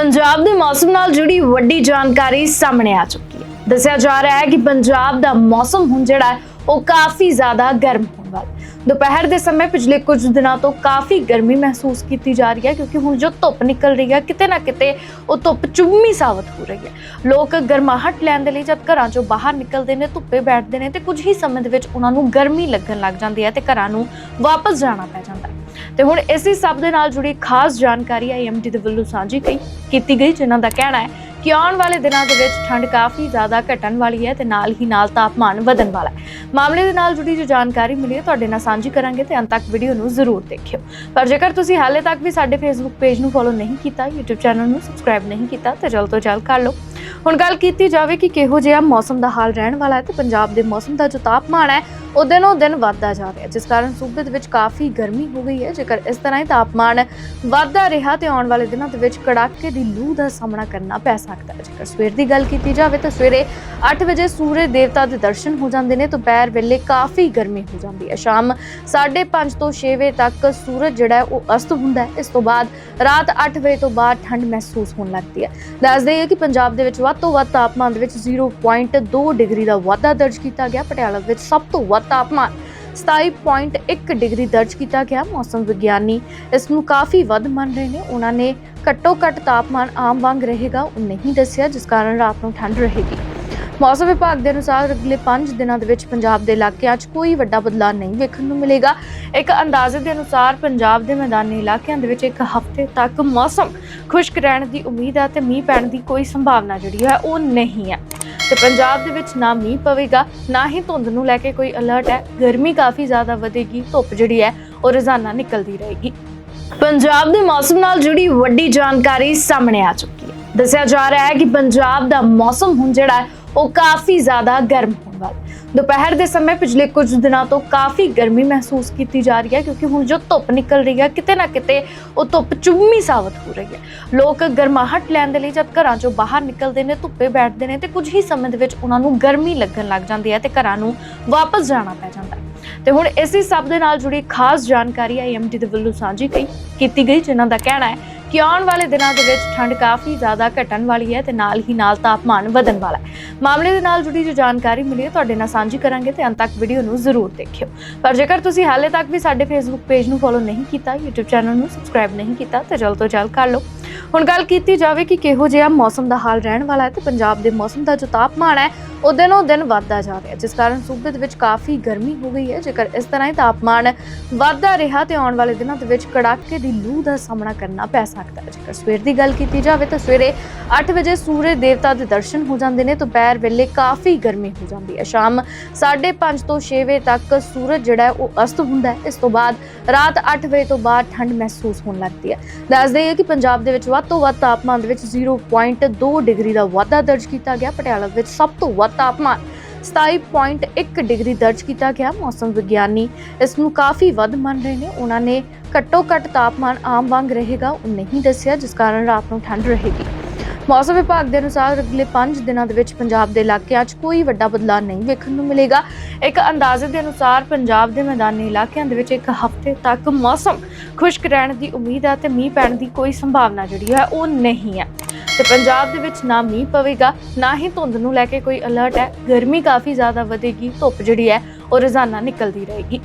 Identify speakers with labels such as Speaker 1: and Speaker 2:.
Speaker 1: ਪੰਜਾਬ ਦੇ ਮੌਸਮ ਨਾਲ ਜੁੜੀ ਵੱਡੀ ਜਾਣਕਾਰੀ ਸਾਹਮਣੇ ਆ ਚੁੱਕੀ ਹੈ। ਦੱਸਿਆ ਜਾ ਰਿਹਾ ਹੈ ਕਿ ਪੰਜਾਬ ਦਾ ਮੌਸਮ ਹੁਣ ਜਿਹੜਾ ਉਹ ਕਾਫੀ ਜ਼ਿਆਦਾ ਗਰਮ ਹੋਣ ਵਾਲਾ ਦੁਪਹਿਰ ਦੇ ਸਮੇਂ ਪਿਛਲੇ ਕੁਝ ਦਿਨਾਂ ਤੋਂ ਕਾਫੀ ਗਰਮੀ ਮਹਿਸੂਸ ਕੀਤੀ ਜਾ ਰਹੀ ਹੈ, ਕਿਉਂਕਿ ਹੁਣ ਜੋ ਧੁੱਪ ਨਿਕਲ ਰਹੀ ਹੈ, ਕਿਤੇ ਨਾ ਕਿਤੇ ਉਹ ਧੁੱਪ ਚੁੰਮੀ ਸਾਬਤ ਹੋ ਰਹੀ ਹੈ। ਲੋਕ ਗਰਮਾਹਟ ਲੈਣ ਦੇ ਲਈ ਜਦ ਘਰਾਂ ਚੋਂ ਬਾਹਰ ਨਿਕਲਦੇ ਨੇ, ਧੁੱਪੇ ਬੈਠਦੇ ਨੇ ਤੇ ਕੁਝ ਹੀ ਸਮੇਂ ਦੇ ਵਿੱਚ ਉਹਨਾਂ ਨੂੰ ਗਰਮੀ ਲੱਗਣ ਲੱਗ ਜਾਂਦੀ ਹੈ ਤੇ ਘਰਾਂ ਨੂੰ ਵਾਪਸ ਜਾਣਾ ਪੈ ਜਾਂਦਾ ਤੇ ਹੁਣ ਇਸੇ ਸਭ ਦੇ ਨਾਲ ਜੁੜੀ ਖਾਸ ਜਾਣਕਾਰੀ ਆਈਐਮਡੀ ਦੇ ਵੱਲੋਂ ਸਾਂਝੀ ਕੀਤੀ ਗਈ, ਜਿਨ੍ਹਾਂ ਦਾ ਕਹਿਣਾ ਹੈ ਕਿ ਆਉਣ ਵਾਲੇ ਦਿਨਾਂ ਦੇ ਵਿੱਚ ਠੰਡ ਕਾਫੀ ਜ਼ਿਆਦਾ ਘਟਣ ਵਾਲੀ ਹੈ ਤੇ ਨਾਲ ਹੀ ਨਾਲ ਤਾਪਮਾਨ ਵਧਣ ਵਾਲਾ ਹੈ। ਮਾਮਲੇ ਦੇ ਨਾਲ ਜੁੜੀ ਜੋ ਜਾਣਕਾਰੀ ਮਿਲੀ ਹੈ, ਤੁਹਾਡੇ ਨਾਲ ਸਾਂਝੀ ਕਰਾਂਗੇ ਤੇ ਅੰਤ ਤੱਕ ਵੀਡੀਓ ਨੂੰ ਜ਼ਰੂਰ ਦੇਖਿਓ। ਪਰ ਜੇਕਰ ਤੁਸੀਂ ਹਾਲੇ ਤੱਕ ਵੀ ਸਾਡੇ ਫੇਸਬੁੱਕ ਪੇਜ ਨੂੰ ਫੋਲੋ ਨਹੀਂ ਕੀਤਾ, YouTube ਚੈਨਲ ਨੂੰ ਸਬਸਕ੍ਰਾਈਬ ਨਹੀਂ ਕੀਤਾ, ਤਾਂ ਜਲਦ ਤੋਂ ਜਲਦ ਕਰ ਲਓ। ਹੁਣ ਗੱਲ ਕੀਤੀ ਜਾਵੇ ਕਿ ਕਿਹੋ ਜਿਹਾ ਮੌਸਮ ਦਾ ਹਾਲ ਰਹਿਣ ਵਾਲਾ ਹੈ ਤੇ ਪੰਜਾਬ ਦੇ ਮੌਸਮ ਦਾ ਜੋ ਤਾਪਮਾਨ ਹੈ, ਉਹ ਦਿਨੋਂ ਦਿਨ ਵੱਧਦਾ ਜਾ ਰਿਹਾ ਜਿਸ ਕਾਰਨ ਸੂਬੇ ਦੇ ਵਿੱਚ ਕਾਫੀ ਗਰਮੀ ਹੋ ਗਈ ਹੈ। ਜੇਕਰ ਇਸ ਤਰ੍ਹਾਂ ਹੀ ਤਾਪਮਾਨ ਵੱਧਦਾ ਰਿਹਾ ਤੇ ਆਉਣ ਵਾਲੇ ਦਿਨਾਂ ਦੇ ਵਿੱਚ ਕੜਾਕੇ ਦੀ ਲੂ ਦਾ ਸਾਹਮਣਾ ਕਰਨਾ ਪੈ ਸਕਦਾ ਹੈ। ਜੇਕਰ ਸਵੇਰ ਦੀ ਗੱਲ ਕੀਤੀ ਜਾਵੇ ਤਾਂ ਸਵੇਰੇ 8 ਵਜੇ ਸੂਰਜ ਦੇਵਤਾ ਦੇ ਦਰਸ਼ਨ ਹੋ ਜਾਂਦੇ ਨੇ, ਦੁਪਹਿਰ ਵੇਲੇ ਕਾਫੀ ਗਰਮੀ ਹੋ ਜਾਂਦੀ ਹੈ। ਸ਼ਾਮ 5:30 ਤੋਂ 6 ਵਜੇ ਤੱਕ ਸੂਰਜ ਜਿਹੜਾ ਉਹ ਅਸਤ ਹੁੰਦਾ ਹੈ। ਇਸ ਤੋਂ ਬਾਅਦ ਰਾਤ 8 ਵਜੇ ਤੋਂ ਬਾਅਦ ਠੰਡ ਮਹਿਸੂਸ ਹੋਣ ਲੱਗਦੀ ਹੈ। ਦੱਸ ਦਈਏ ਕਿ ਪੰਜਾਬ ਦੇ ਵਿੱਚ ਵੱਧ ਤੋਂ ਵੱਧ ਤਾਪਮਾਨ ਦੇ ਵਿੱਚ 0.2 ਡਿਗਰੀ ਦਾ ਵਾਧਾ ਦਰਜ ਕੀਤਾ ਗਿਆ। ਪਟਿਆਲਾ ਵਿੱਚ ਸਭ ਤੋਂ ਵੱਧ ਤਾਪਮਾਨ 27.1 ਡਿਗਰੀ ਦਰਜ ਕੀਤਾ ਗਿਆ। ਮੌਸਮ ਵਿਗਿਆਨੀ ਇਸ ਨੂੰ ਕਾਫੀ ਵੱਧ ਮੰਨ ਰਹੇ ਨੇ। ਉਹਨਾਂ ਨੇ ਘੱਟੋ ਘੱਟ ਤਾਪਮਾਨ ਆਮ ਵਾਂਗ ਰਹੇਗਾ, ਉਹ ਨਹੀਂ ਦੱਸਿਆ, ਜਿਸ ਕਾਰਨ ਰਾਤ ਨੂੰ ਠੰਡ ਰਹੇਗੀ। ਮੌਸਮ ਵਿਭਾਗ ਦੇ ਅਨੁਸਾਰ ਅਗਲੇ 5 ਦਿਨਾਂ ਦੇ ਵਿੱਚ ਪੰਜਾਬ ਦੇ ਇਲਾਕਿਆਂ 'ਚ ਕੋਈ ਵੱਡਾ ਬਦਲਾਅ ਨਹੀਂ ਵੇਖਣ ਨੂੰ ਮਿਲੇਗਾ। ਇੱਕ ਅੰਦਾਜ਼ੇ ਦੇ ਅਨੁਸਾਰ ਪੰਜਾਬ ਦੇ ਮੈਦਾਨੀ ਇਲਾਕਿਆਂ ਦੇ ਵਿੱਚ ਇੱਕ ਹਫ਼ਤੇ ਤੱਕ ਮੌਸਮ ਖੁਸ਼ਕ ਰਹਿਣ ਦੀ ਉਮੀਦ ਹੈ ਤੇ ਮੀਂਹ ਪੈਣ ਦੀ ਕੋਈ ਸੰਭਾਵਨਾ ਜਿਹੜੀ ਹੈ ਉਹ ਨਹੀਂ ਹੈ। ਤੇ ਪੰਜਾਬ ਦੇ ਵਿੱਚ ਨਾ ਮੀਂਹ ਪਵੇਗਾ, ਨਾ ਹੀ ਧੁੰਦ ਨੂੰ ਲੈ ਕੇ ਕੋਈ ਅਲਰਟ ਹੈ। ਗਰਮੀ ਕਾਫੀ ਜ਼ਿਆਦਾ ਵਧੇਗੀ, ਧੁੱਪ ਜਿਹੜੀ ਹੈ ਉਹ ਰੋਜ਼ਾਨਾ ਨਿਕਲਦੀ ਰਹੇਗੀ। ਪੰਜਾਬ ਦੇ ਮੌਸਮ ਨਾਲ ਜੁੜੀ ਵੱਡੀ ਜਾਣਕਾਰੀ ਸਾਹਮਣੇ ਆ ਚੁੱਕੀ ਹੈ। ਦੱਸਿਆ ਜਾ ਰਿਹਾ ਹੈ ਕਿ ਪੰਜਾਬ ਦਾ ਮੌਸਮ ਹੁਣ ਜਿਹੜਾ ਉਹ ਕਾਫੀ ਜ਼ਿਆਦਾ ਗਰਮ ਹੋਣ ਵਾਲਾ। ਹੈ ਦੁਪਹਿਰ ਦੇ ਸਮੇਂ ਪਿਛਲੇ ਕੁਝ ਦਿਨਾਂ ਤੋਂ ਕਾਫੀ ਗਰਮੀ ਮਹਿਸੂਸ ਕੀਤੀ ਜਾ ਰਹੀ ਹੈ ਕਿਉਂਕਿ ਹੁਣ ਜੋ ਧੁੱਪ ਨਿਕਲ ਰਹੀ ਹੈ, ਕਿਤੇ ਨਾ ਕਿਤੇ ਉਹ ਧੁੱਪ ਚੁੰਮੀ ਸਾਬਤ ਹੋ ਰਹੀ ਹੈ। ਲੋਕ ਗਰਮਾਹਟ ਲੈਣ ਦੇ ਲਈ ਜਦ ਘਰਾਂ ਚੋਂ ਬਾਹਰ ਨਿਕਲਦੇ ਨੇ, ਧੁੱਪੇ ਬੈਠਦੇ ਨੇ ਤੇ ਕੁਝ ਹੀ ਸਮੇਂ ਦੇ ਵਿੱਚ ਉਹਨਾਂ ਨੂੰ ਗਰਮੀ ਲੱਗਣ ਲੱਗ ਜਾਂਦੀ ਹੈ ਤੇ ਘਰਾਂ ਨੂੰ ਵਾਪਸ ਜਾਣਾ ਪੈ ਜਾਂਦਾ ਹੈ। ਤੇ ਹੁਣ ਇਸੇ ਸਭ ਦੇ ਨਾਲ ਜੁੜੀ ਖਾਸ ਜਾਣਕਾਰੀ ਆਈਐਮਡੀ ਦੇ ਵੱਲੋਂ ਸਾਂਝੀ ਕੀਤੀ ਗਈ, ਜਿਨ੍ਹਾਂ ਦਾ ਕਹਿਣਾ ਹੈ ਕਿ ਆਉਣ ਵਾਲੇ ਦਿਨਾਂ ਦੇ ਵਿੱਚ ਠੰਡ ਕਾਫੀ ਜ਼ਿਆਦਾ ਘਟਣ ਵਾਲੀ ਹੈ ਤੇ ਨਾਲ ਹੀ ਨਾਲ ਤਾਪਮਾਨ ਵਧਣ ਵਾਲਾ ਹੈ। ਮਾਮਲੇ ਦੇ ਨਾਲ ਜੁੜੀ ਜੋ ਜਾਣਕਾਰੀ ਮਿਲੀ ਹੈ, ਤੁਹਾਡੇ ਨਾਲ ਸਾਂਝੀ ਕਰਾਂਗੇ ਤੇ ਅੰਤ ਤੱਕ ਵੀਡੀਓ ਨੂੰ ਜ਼ਰੂਰ ਦੇਖਿਓ। ਪਰ ਜੇਕਰ ਤੁਸੀਂ ਹਾਲੇ ਤੱਕ ਵੀ ਸਾਡੇ ਫੇਸਬੁੱਕ ਪੇਜ ਨੂੰ ਫੋਲੋ ਨਹੀਂ ਕੀਤਾ, YouTube ਚੈਨਲ ਨੂੰ ਸਬਸਕ੍ਰਾਈਬ ਨਹੀਂ ਕੀਤਾ, ਤਾਂ ਜਲਦ ਤੋਂ ਜਲਦ ਕਰ ਲਓ। ਹੁਣ ਗੱਲ ਕੀਤੀ ਜਾਵੇ ਕਿ ਕਿਹੋ ਜਿਹਾ ਮੌਸਮ ਦਾ ਹਾਲ ਰਹਿਣ ਵਾਲਾ ਹੈ ਤੇ ਪੰਜਾਬ ਦੇ ਮੌਸਮ ਦਾ ਜੋ ਤਾਪਮਾਨ ਹੈ, ਉਹ ਦਿਨੋਂ ਦਿਨ ਵੱਧਦਾ ਜਾ ਰਿਹਾ ਜਿਸ ਕਾਰਨ ਸੂਬੇ ਦੇ ਵਿੱਚ ਕਾਫੀ ਗਰਮੀ ਹੋ ਗਈ ਹੈ। ਜੇਕਰ ਇਸ ਤਰ੍ਹਾਂ ਹੀ ਤਾਪਮਾਨ ਵੱਧਦਾ ਰਿਹਾ ਤੇ ਆਉਣ ਵਾਲੇ ਦਿਨਾਂ ਦੇ ਵਿੱਚ ਕੜਾਕੇ ਦੀ ਲੂ ਦਾ ਸਾਹਮਣਾ ਕਰਨਾ ਪੈ ਸਕਦਾ ਹੈ। ਜੇਕਰ ਸਵੇਰ ਦੀ ਗੱਲ ਕੀਤੀ ਜਾਵੇ ਤਾਂ ਸਵੇਰੇ 8 ਵਜੇ ਸੂਰਜ ਦੇਵਤਾ ਦੇ ਦਰਸ਼ਨ ਹੋ ਜਾਂਦੇ ਨੇ, ਦੁਪਹਿਰ ਵੇਲੇ ਕਾਫੀ ਗਰਮੀ ਹੋ ਜਾਂਦੀ ਹੈ। ਸ਼ਾਮ 5:30 ਤੋਂ 6 ਵਜੇ ਤੱਕ ਸੂਰਜ ਜਿਹੜਾ ਉਹ ਅਸਤ ਹੁੰਦਾ ਹੈ। ਇਸ ਤੋਂ ਬਾਅਦ ਰਾਤ 8 ਵਜੇ ਤੋਂ ਬਾਅਦ ਠੰਡ ਮਹਿਸੂਸ ਹੋਣ ਲੱਗਦੀ ਹੈ। ਦੱਸ ਦਈਏ ਕਿ ਪੰਜਾਬ ਦੇ ਵਿੱਚ ਵੱਧ ਤੋਂ ਵੱਧ ਤਾਪਮਾਨ ਦੇ ਵਿੱਚ 0.2 ਡਿਗਰੀ ਦਾ ਵਾਧਾ ਦਰਜ ਕੀਤਾ ਗਿਆ। ਪਟਿਆਲਾ ਵਿੱਚ ਸਭ ਤੋਂ ਵੱਧ ਤਾਪਮਾਨ 27.1 ਡਿਗਰੀ ਦਰਜ ਕੀਤਾ ਗਿਆ। ਮੌਸਮ ਵਿਗਿਆਨੀ ਇਸ ਨੂੰ ਕਾਫੀ ਵੱਧ ਮੰਨ ਰਹੇ ਨੇ। ਉਹਨਾਂ ਨੇ ਘੱਟੋ ਘੱਟ ਤਾਪਮਾਨ ਆਮ ਵਾਂਗ ਰਹੇਗਾ, ਉਹ ਨਹੀਂ ਦੱਸਿਆ, ਜਿਸ ਕਾਰਨ ਰਾਤ ਨੂੰ ਠੰਡ ਰਹੇਗੀ। ਮੌਸਮ ਵਿਭਾਗ ਦੇ ਅਨੁਸਾਰ ਅਗਲੇ 5 ਦਿਨਾਂ ਦੇ ਵਿੱਚ ਪੰਜਾਬ ਦੇ ਇਲਾਕਿਆਂ 'ਚ ਕੋਈ ਵੱਡਾ ਬਦਲਾਅ ਨਹੀਂ ਵੇਖਣ ਨੂੰ ਮਿਲੇਗਾ। ਇੱਕ ਅੰਦਾਜ਼ੇ ਦੇ ਅਨੁਸਾਰ ਪੰਜਾਬ ਦੇ ਮੈਦਾਨੀ ਇਲਾਕਿਆਂ ਦੇ ਵਿੱਚ ਇੱਕ ਹਫ਼ਤੇ ਤੱਕ ਮੌਸਮ ਖੁਸ਼ਕ ਰਹਿਣ ਦੀ ਉਮੀਦ ਹੈ ਤੇ ਮੀਂਹ ਪੈਣ ਦੀ ਕੋਈ ਸੰਭਾਵਨਾ ਜਿਹੜੀ ਹੈ ਉਹ ਨਹੀਂ ਹੈ। ਤੇ ਪੰਜਾਬ ਦੇ ਵਿੱਚ ਨਾ ਮੀਂਹ ਪਵੇਗਾ, ਨਾ ਹੀ ਧੁੰਦ ਨੂੰ ਲੈ ਕੇ ਕੋਈ ਅਲਰਟ ਹੈ। ਗਰਮੀ ਕਾਫੀ ਜ਼ਿਆਦਾ ਵਧੇਗੀ, ਧੁੱਪ ਜਿਹੜੀ ਹੈ ਉਹ ਰੋਜ਼ਾਨਾ ਨਿਕਲਦੀ ਰਹੇਗੀ।